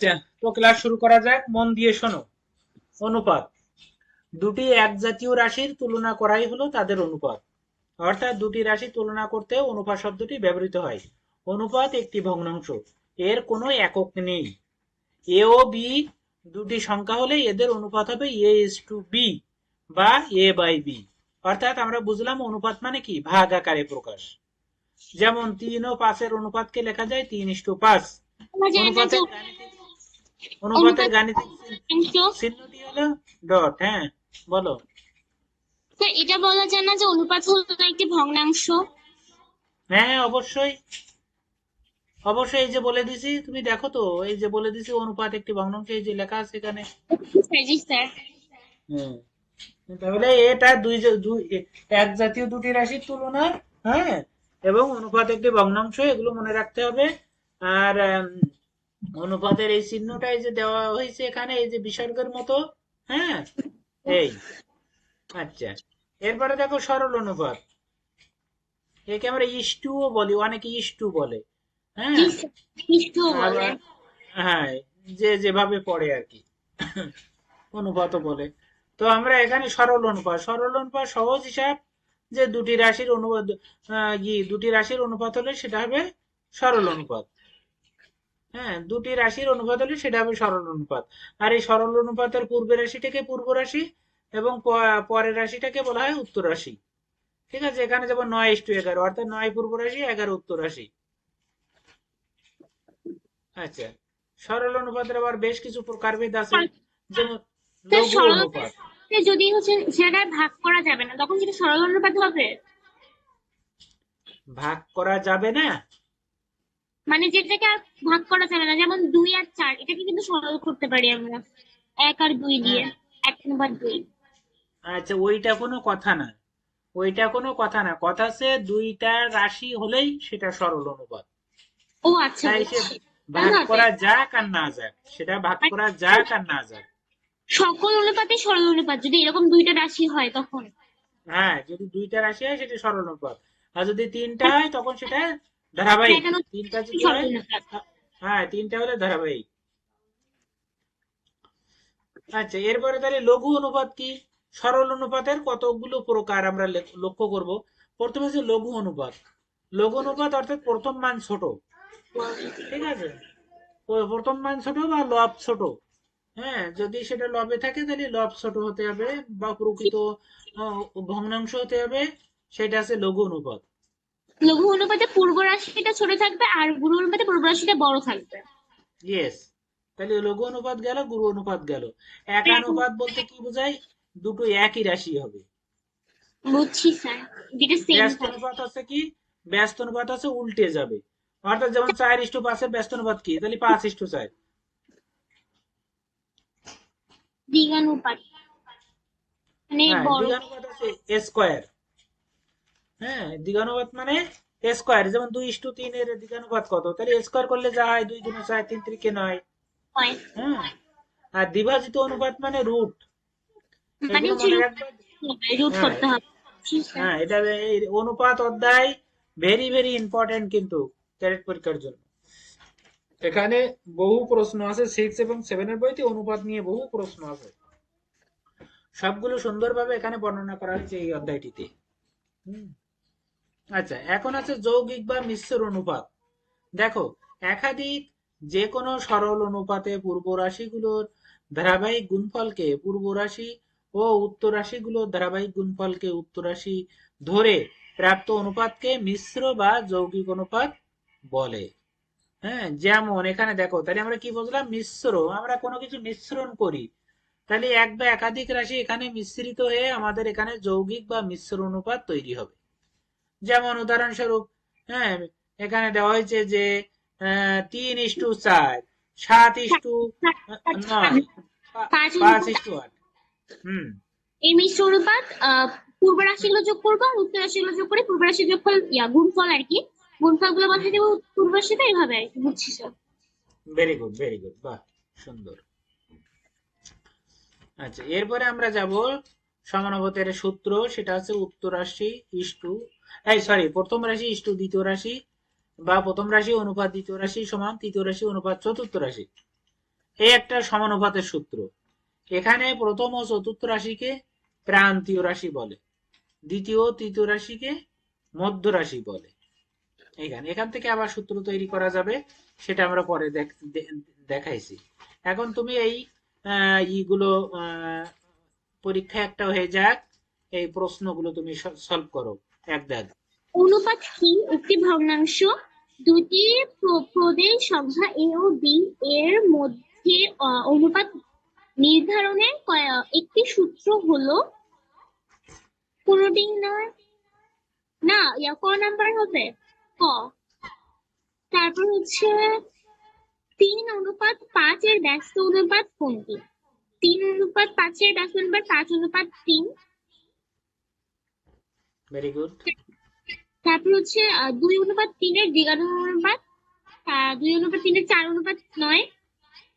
আচ্ছা তো ক্লাস শুরু করা যাক। মন দিয়ে শোনো। অনুপাত। দুটি এক জাতীয় রাশির তুলনা করাই হলো তাদের অনুপাত। অর্থাৎ দুটি রাশি তুলনা করতে অনুপাত শব্দটি ব্যবহৃত হয়। অনুপাত একটি ভগ্নাংশ। এর কোনো একক নেই। এ ও বি দুটি সংখ্যা হলে এদের অনুপাত হবে এ ইস টু বি বা এ বাই বি। অর্থাৎ আমরা বুঝলাম অনুপাত মানে কি? ভাগ আকারে প্রকাশ। যেমন তিন ও পাঁচের অনুপাতকে লেখা যায় তিন ইস টু পাঁচ। অনুপাতের গাণিতিক অনুপাতের গাণিতিক চিহ্নটি হলো ডট হ্যাঁ বলো। স্যার এটা বলা যায় না যে অনুপাত হলো একটি ভগ্নাংশ? হ্যাঁ অবশ্যই। অবশ্যই এই যে বলে দিছি তুমি দেখো তো এই যে বলে দিছি অনুপাত একটি ভগ্নাংশ এই যে লেখা আছে এখানে। হ্যাঁ। তাহলে এটা দুই দুই এক জাতীয় দুটি রাশির তুলনা হ্যাঁ এবং অনুপাত একটি ভগ্নাংশ এগুলো মনে রাখতে হবে। আর অনুপাতের এই চিহ্নটা এই যে দেওয়া হয়েছে এখানে এই যে বিসর্গের মতো হ্যাঁ? এই আচ্ছা। এরপরে দেখো সরল অনুপাত। একে আমরা ইস্টুও বলি অনেকে ইস্টু বলে হ্যাঁ? হ্যাঁ যে যেভাবে পড়ে আর কি অনুপাত বলে। তো আমরা এখানে সরল অনুপাত সরল অনুপাত সহজ হিসাব যে দুটি রাশির অনুপাত দুটি রাশির অনুপাত হলে সেটা হবে সরল অনুপাত। হ্যাঁ দুটি রাশির অনুপাত হলে সেটা হবে সরল অনুপাত। আর এই সরল অনুপাতের পূর্বের রাশিটাকে পূর্ব রাশি এবং পরের রাশিটাকে বলা হয় উত্তর রাশি। ঠিক আছে? এখানে যেমন নয় ইস্টু এগারো অর্থাৎ নয় পূর্ব রাশি এগারো উত্তর রাশি। আচ্ছা। সরল অনুপাতের আবার বেশ কিছু প্রকারভেদ আছে। যেমন লঘু অনুপাত। যদি হচ্ছে সেটা ভাগ করা যাবে না তখন সরল অনুপাত হবে। ভাগ করা যাবে না? মানে যেটাকে আর ভাগ করা যাবে না যেমন দুই আর চার এটাকে কিন্তু সরল করতে পারি আমরা। এক আর দুই দিয়ে এক অনুপাত দুই। আচ্ছা ওইটা কোনো কথা না। ওইটা কোনো কথা না। কথা আছে দুইটা রাশি হলেই সেটা সরল অনুপাত। ও আচ্ছা তাই সে ভাগ করা যাক আর না যাক। সেটা ভাগ করা যাক আর না যাক। সকল অনুপাতে সরল অনুপাত। যদি এরকম দুইটা রাশি হয় তখন। হ্যাঁ যদি দুইটা রাশি হয় সেটা সরল অনুপাত। আর যদি তিনটা হয় তখন সেটা ধারাবাহিক। তিনটা হয় হ্যাঁ তিনটা হলে ধারাবাহিক। আচ্ছা এরপরে তাহলে লঘু অনুপাত কি? সরল অনুপাতের কতগুলো প্রকার আমরা লক্ষ্য করব? প্রথমে হচ্ছে লঘু অনুপাত। লঘু অনুপাত অর্থাৎ প্রথম মান ছোট। ঠিক আছে? প্রথম মান ছোট বা লব ছোট? হ্যাঁ যদি সেটা লবে থাকে তাহলে লব ছোট হতে হবে বা প্রকৃত ভগ্নাংশ হতে হবে। সেটা আছে লঘু অনুপাত। লঘু অনুপাতে পূর্ব রাশিটা ছোট থাকবে আর গুরু অনুপাতে পূর্ব রাশিটা বড় থাকবে। ইয়েস তাহলে লঘু অনুপাত গেল গুরু অনুপাত গেল। একানুপাত বলতে কি বোঝায়? দুটো একই রাশি হবে। বুঝছি স্যার যেটা সেম ব্যস্ত অনুপাত আছে কি? ব্যস্ত অনুপাত আছে উল্টে যাবে। অর্থাৎ যেমন চার ইস্টু পাঁচের ব্যস্ত অনুপাত কি? তাহলে পাঁচ ইস্টু চার। দ্বিগানুপাত মানে হ্যাঁ বড়। দ্বিগানুপাত আছে স্কোয়ার। হ্যাঁ দ্বিগানুপাত মানে স্কোয়ার যেমন দুই ইস্টু তিন এর দ্বিগানুপাত কত? তাহলে স্কোয়ার করলে যা হয় দুই দুনে চার তিন ত্রিকে নয়। হ্যাঁ আর দ্বিভাজিত অনুপাত মানে রুট মানে মনে রুট রুট হ্যাঁ। হ্যাঁ এটা এই অনুপাত অধ্যায় ভেরি ভেরি ইম্পর্টেন্ট কিন্তু ক্যারেট পরীক্ষার জন্য। এখানে বহু প্রশ্ন আছে সিক্স এবং সেভেনের বইতে অনুপাত নিয়ে বহু প্রশ্ন আছে। সবগুলো সুন্দরভাবে এখানে বর্ণনা করা হয়েছে এই অধ্যায়টিতে। হুম। আচ্ছা এখন আছে যৌগিক বা মিশ্র অনুপাত। দেখো, একাধিক যে কোনো সরল অনুপাতে পূর্ব রাশিগুলোর ধারাবাহিক গুণফলকে পূর্ব রাশি ও উত্তর রাশিগুলোর ধারাবাহিক গুণফলকে উত্তর রাশি ধরে প্রাপ্ত অনুপাতকে মিশ্র বা যৌগিক অনুপাত বলে। হ্যাঁ যেমন এখানে দেখো, তাহলে আমরা কি বুঝলাম? মিশ্র। আমরা কোনো কিছু মিশ্রণ করি। তাহলে এক বা একাধিক রাশি এখানে মিশ্রিত হয়ে আমাদের এখানে যৌগিক বা মিশ্র অনুপাত তৈরি হবে। যেমন উদাহরণস্বরূপ হ্যাঁ এখানে দেওয়া হয়েছে যে তিন ইস্টু চার সাত ইস্টু নয় পাঁচ। ইস্টু আট। হুম। এই মিশ্র অনুপাত পূর্ব রাশিগুলো যোগ করব আর উত্তর রাশিগুলো যোগ করে পূর্ব রাশির যোগফল ইয়া গুণফল আর কি। গুণফলগুলো বসাই দেবো পূর্ব রাশিতে এইভাবে আর কি বুঝছি sir very good very good বাহ সুন্দর। আচ্ছা এরপরে আমরা যাব সমানুপাতের সূত্র সেটা হচ্ছে উত্তর রাশি ইস্টু এই সরি প্রথম রাশি ইস্টু দ্বিতীয় রাশি বা প্রথম রাশি অনুপাত, দ্বিতীয় রাশি সমান, তৃতীয় রাশি অনুপাত, চতুর্থ রাশি। এই একটা সমানুপাতের সূত্র। এখানে প্রথম ও চতুর্থ রাশিকে প্রান্তীয় রাশি বলে, দ্বিতীয়, তৃতীয় রাশিকে মধ্য রাশি বলে। এখানে, এখান থেকে আবার সূত্র তৈরি করা যাবে, সেটা আমরা পরে দেখাইছি। এখন তুমি এই ইগুলো পরীক্ষা একটা হয়ে যাক, এই প্রশ্নগুলো তুমি সলভ করো। এক দাগ অনুপাত কি একটি ভগ্নাংশ। দুটি প্র- প্রদেশ সংখ্যা এ ও বি এর মধ্যে অনুপাত নির্ধারণের একটি সূত্র হলো কোনটি নয়। না, ইয়া, ক নাম্বার হবে? ক। তারপর হচ্ছে তিন অনুপাত পাঁচ এর ব্যস্ত অনুপাত কোনটি? তিন অনুপাত পাঁচের ব্যস্ত অনুপাত পাঁচ অনুপাত তিন। ভেরি গুড তারপর হচ্ছে দুই অনুপাত তিনের দ্বিঘাত অনুপাত দুই অনুপাত তিনের চার অনুপাত নয়।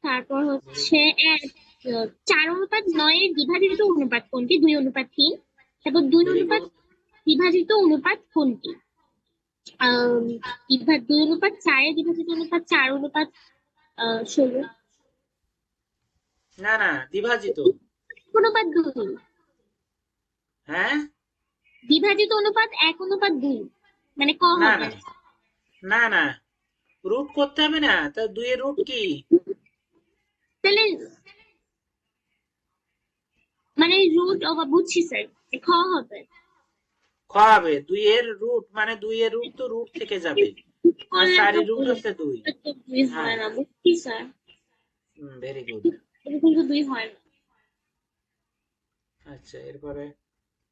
তারপর হচ্ছে চার অনুপাত নয়ের বিভাজিত অনুপাত কোনটি? দুই অনুপাত তিন। তারপর দুই অনুপাত বিভাজিত অনুপাত কোনটি? দুই অনুপাত চারের বিভাজিত অনুপাত চার অনুপাত আহ, ষোলো। না না বিভাজিত অনুপাত দুই। হ্যাঁ? বিভাজিত অনুপাত এক অনুপাত দুই। মানে ক হবে? না না। রুট করতে হবে না তা দুইয়ের রুট কি? তাহলে মানে রুট বুঝছি স্যার। খ হবে। খ হবে। দুইয়ের রুট মানে দুইয়ের রুট তো রুট থেকে যাবে। আর চারের রুট হচ্ছে দুই। দুই হয়। বুঝছি স্যার। ভেরি গুড এটা কিন্তু দুই হয় না। আচ্ছা এরপরে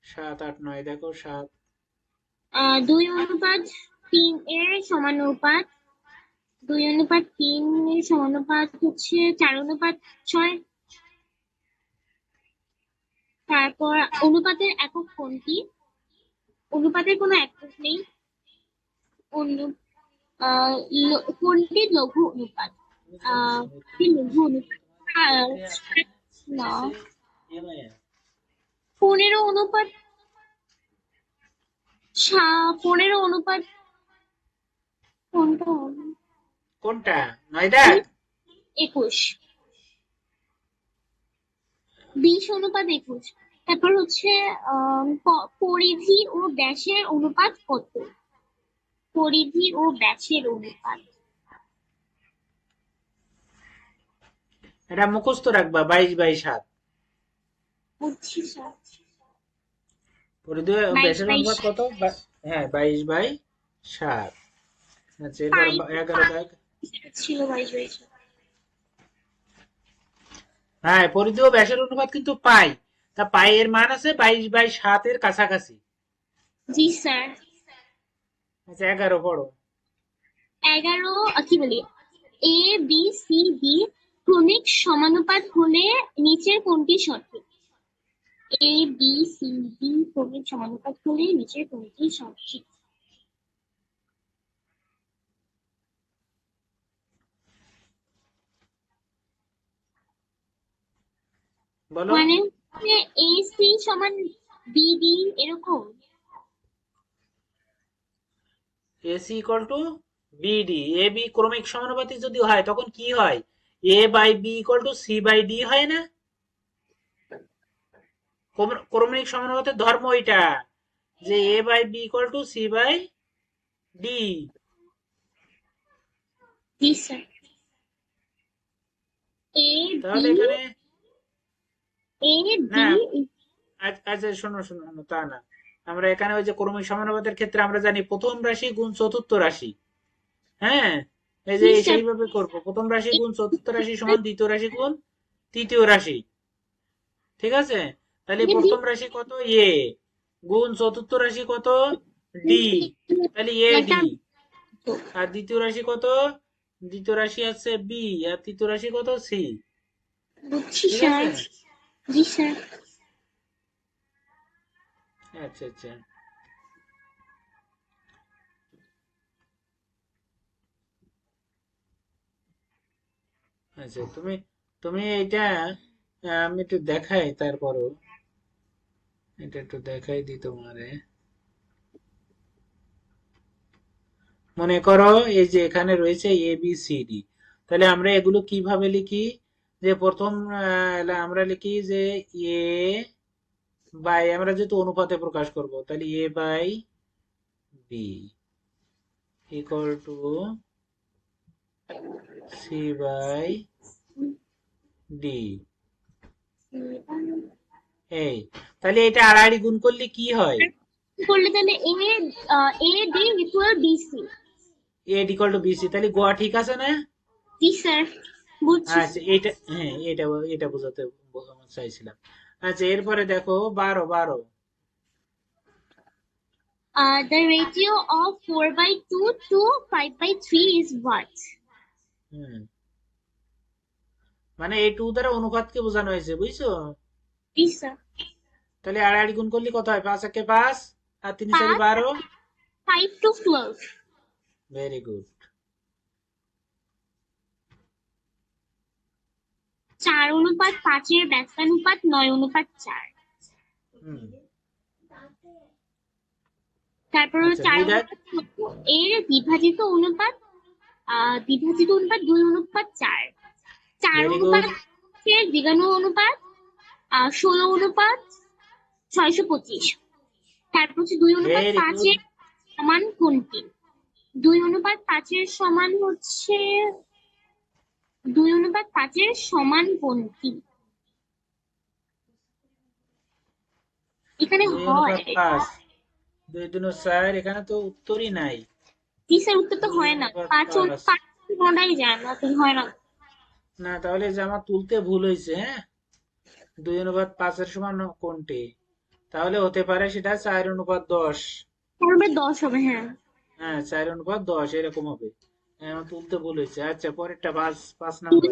সাত আট নয় দেখো সাত। দুই অনুপাত তিন এর সমানুপাত দুই অনুপাত তিন এর সমানুপাত হচ্ছে চার অনুপাত ছয়। তারপর অনুপাতের একক কোনটি অনুপাতের কোনো একক নেই। অনু কোনটি লঘু অনুপাত আহ, লঘু অনুপাত? পনেরো অনুপাত পনেরো অনুপাত কোনটা? কোনটা একুশ। বিশ অনুপাত একুশ। তারপর হচ্ছে পরিধি ও ব্যাসের অনুপাত কত? পরিধি ও ব্যাসের অনুপাত। এটা মুখস্থ রাখবা বাইশ বাই সাত। অনুপাত কত? হ্যাঁ বাইশ বাই সাত। আচ্ছা এরপর এগারো দাগ ছিল বাইশ বাইশ হ্যাঁ পরিধি ব্যাসের অনুপাত কিন্তু পাই। তা পাই এর মান আছে বাইশ বাই কাছাকাছি। জি স্যার। আচ্ছা এগারো পড়ো। এগারো কি বলি? এ বি সি ডি ক্রমিক সমানুপাত হলে নিচের কোনটি সঠিক? এ বি সি ডি ক্রমিক সমানুপাত হলে নিচের কোনটি সঠিক? বলো। মানে এ সি সমান বিডি এরকম? AC equal to BD A B ক্রমিক সমানুপাতিক যদি হয় তখন কি হয়? A by B equal to C by D হয় না? ক্রম- ক্রমিক সমানুপাতের ধর্ম এটা যে A by B equal to C by D তাহলে এখানে না। আচ্ছা শোনো শোনো শোনো, তা না। আমরা এখানে ওই যে ক্রমিক সমানুপাতের ক্ষেত্রে আমরা জানি প্রথম রাশি গুণ চতুর্থ রাশি। হ্যাঁ? এই যে সেইভাবে করব। প্রথম রাশি গুণ চতুর্থ রাশি সমান দ্বিতীয় রাশি গুণ তৃতীয় রাশি। ঠিক আছে? তাহলে প্রথম রাশি কত? এ। গুণ চতুর্থ রাশি কত? ডি। তাহলে এ ডি। আর দ্বিতীয় রাশি কত? দ্বিতীয় রাশি আছে বি। আর তৃতীয় রাশি কত? সি। আচ্ছা আচ্ছা। আচ্ছা তুমি তুমি এটা আমি একটু দেখাই তারপরও। এটা একটু দেখাই দিই তোমারে। মনে করো এই যে এখানে রয়েছে এ বি সি ডি তাহলে আমরা এগুলো কীভাবে লিখি? যে প্রথম আমরা লিখি যে এ বাই, আমরা যেহেতু অনুপাতে প্রকাশ করব, তাহলে A by B equal to C by D. এই তাহলে এটা আড়াআড়ি গুণ করলে কি হয়? করলে তাহলে A A D equal BC A equal to BC তাহলে গোয়া ঠিক আছে না? জি স্যার বুঝছি। আচ্ছা এটা হ্যাঁ এটা এটা বোঝাতে ব- চাইছিলাম। আচ্ছা এরপরে দেখো বারো বারো। Uh, the ratio of 4 by 2 to 5 by 3 is what? হুম। মানে এই টু দ্বারা অনুপাতকে বোঝানো হয়েছে বুঝছ? Yes, sir. তাহলে আড়াআড়ি গুণ করলে কত হয়? পাঁচ একে পাঁচ আর তিন চারি। বারো? 5 to 12. ভেরি গুড চার অনুপাত পাঁচের ব্যস্তানুপাত নয় অনুপাত চার। হুম। তারপর আচ্ছা, চার অনুপাত এর বিভাজিত অনুপাত আহ, বিভাজিত অনুপাত দুই অনুপাত চার। চার অনুপাত. পাঁচের অনুপাত ষোলো অনুপাত ছয়শো পঁচিশ। তারপর হচ্ছে দুই অনুপাত পাঁচের সমান কোনটি? দুই অনুপাত পাঁচের সমান হচ্ছে দুই অনুপাত পাঁচের সমান কোনটি? এখানে হয়। দুই দুনো চার এখানে তো উত্তরই নাই। কিসের উত্তর তো হয় না। পাঁচ পাঁচ। কোনটাই যায় না হয় না। না তাহলে যে আমার তুলতে ভুল হয়েছে হ্যাঁ? দুই অনুপাত পাঁচের সমান কোনটি? তাহলে হতে পারে সেটা চার অনুপাত দশ। দশ হবে হ্যাঁ। হ্যাঁ চার অনুপাত দশ এরকম হবে। হ্যাঁ, আমার তুলতে ভুল হয়েছে। আচ্ছা পরেরটা পাঁচ পাঁচ নাম্বার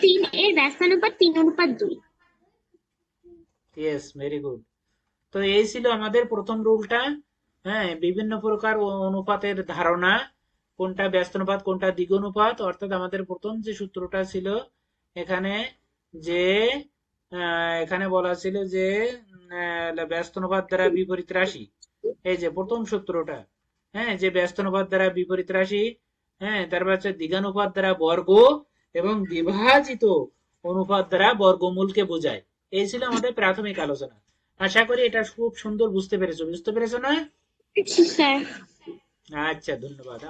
তিন এর ব্যস্তানুপাত তিন অনুপাত দুই। ইয়েস ভেরি গুড তো এই ছিল আমাদের প্রথম রুলটা। হ্যাঁ বিভিন্ন প্রকার অনুপাতের ধারণা, কোনটা ব্যস্ত অনুপাত কোনটা দ্বিগুণুপাত, অর্থাৎ আমাদের প্রথম যে সূত্রটা ছিল, এখানে যে এখানে বলা ছিল যে ব্যস্ত অনুপাত দ্বারা বিপরীত রাশি। এই যে প্রথম সূত্রটা হ্যাঁ যে ব্যস্ত অনুপাত দ্বারা বিপরীত রাশি হ্যাঁ তারপর হচ্ছে দ্বিগানুপাত দ্বারা বর্গ এবং বিভাজিত অনুপাত দ্বারা বর্গমূলকে বোঝায়। এই ছিল আমাদের প্রাথমিক আলোচনা। আশা করি এটা খুব সুন্দর বুঝতে পেরেছ। বুঝতে পেরেছ না? আচ্ছা ধন্যবাদ।